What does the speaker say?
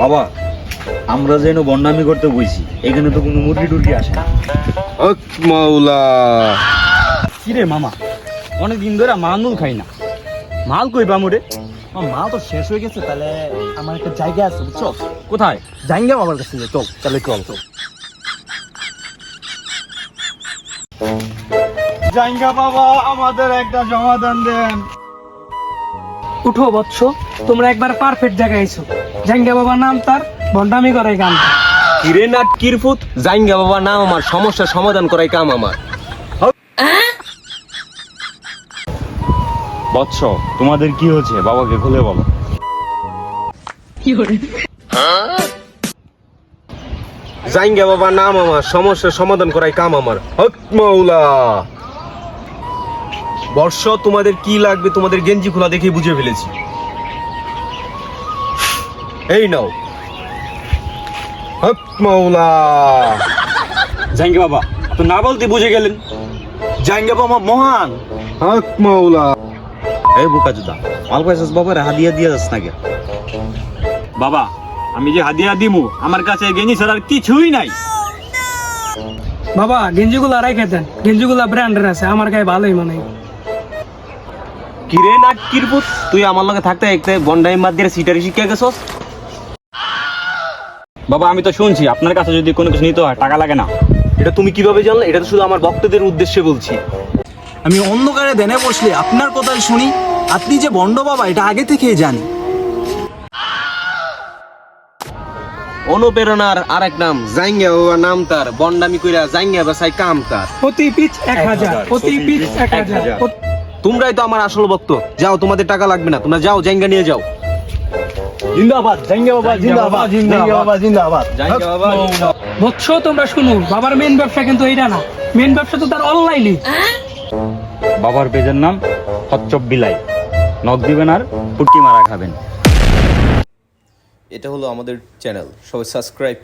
বাবা আমরা যেন বন্ডামি করতে বইছি এখানে তো কোনো মুরগি টুরগি আসে না। মাওলা। কিরে মামা অনেক দিন ধরে মালমুল খাই না। মাল কই বামুরে মাল তো শেষ হয়ে গেছে তাহলে আমার একটা জায়গা আছে বুঝছ? কোথায়? জায়গা আমার কাছে চল তাহলে চল চল। জাঙ্গা বাবা আমাদের একটা সমাধান দেন। উঠো বৎস তোমরা একবার পারফেক্ট জায়গায় আইছো জাঙ্গা বাবার নাম তার ভণ্ডামি করে গান কিরে নাট কিরফুত? জাইঙ্গা বাবা নাম আমার সমস্যার সমাধান করাই কাম আমার। বৎস তোমাদের কি হচ্ছে বাবাকে খুলে বলো। জাইঙ্গা বাবা নাম আমার সমস্যার সমাধান করাই কাম আমার। হক মাওলা বর্ষ তোমাদের কি লাগবে তোমাদের গেঞ্জি খোলা দেখে বুঝে ফেলেছি। এই নাও। হক মাওলা। জাঙ্গি বাবা তো না বলতে বুঝে গেলেন। জাঙ্গা বাবা মহান। হক মাওলা। এই বোকা জুদা মাল পাইছিস বাবার হাদিয়া দিয়ে যাস নাকি বাবা আমি যে হাদিয়া দিমু আমার কাছে গেঞ্জি ছাড়া আর কিছুই নাই। বাবা গেঞ্জিগুলা রেখে দেন গেঞ্জিগুলা ব্র্যান্ডের আছে আমার গায়ে ভালোই মনে হয়। কিরে নাট কিরফুত তুই আমার লগে থাকতে একতে বন্ডাই দিয়ে সিটারি শিখে গেছস? বাবা আমি তো শুনছি আপনার কাছে যদি কোনো কিছু নিতে হয় টাকা লাগে না। এটা তুমি কীভাবে জানলে? এটা তো শুধু আমার ভক্তদের উদ্দেশ্যে বলছি। আমি অন্ধকারে দেনে বসলে আপনার কথাই শুনি আপনি যে বন্ড বাবা এটা আগে থেকেই জানি। অনুপ্রেরণার আরেক নাম জাইঙ্গা বাবা নাম তার বন্ডামি কইরা জাইঙ্গা বাসাই কাম তার। প্রতি পিচ এক হাজার প্রতি পিচ এক হাজার। তোমরাই তো আমার আসল ভক্ত। যাও তোমাদের টাকা লাগবে না। তোমরা যাও জাইঙ্গা নিয়ে যাও। জিন্দাবাদ জাঙ্গা বাবা জিন্দাবাদ জাঙ্গা বাবা জিন্দাবাদ। জাঙ্গা বাবা বৎস তোমরা শুনো বাবার মেন ব্যবসা কিন্তু এইটা না। মেন ব্যবসা তো তার অনলাইনে বাবার পেজের নাম হচ্চপ বিলাই। নখ দিবেন আর পুটকি মারা খাবেন। এটা হলো আমাদের চ্যানেল সবাই সাবস্ক্রাইব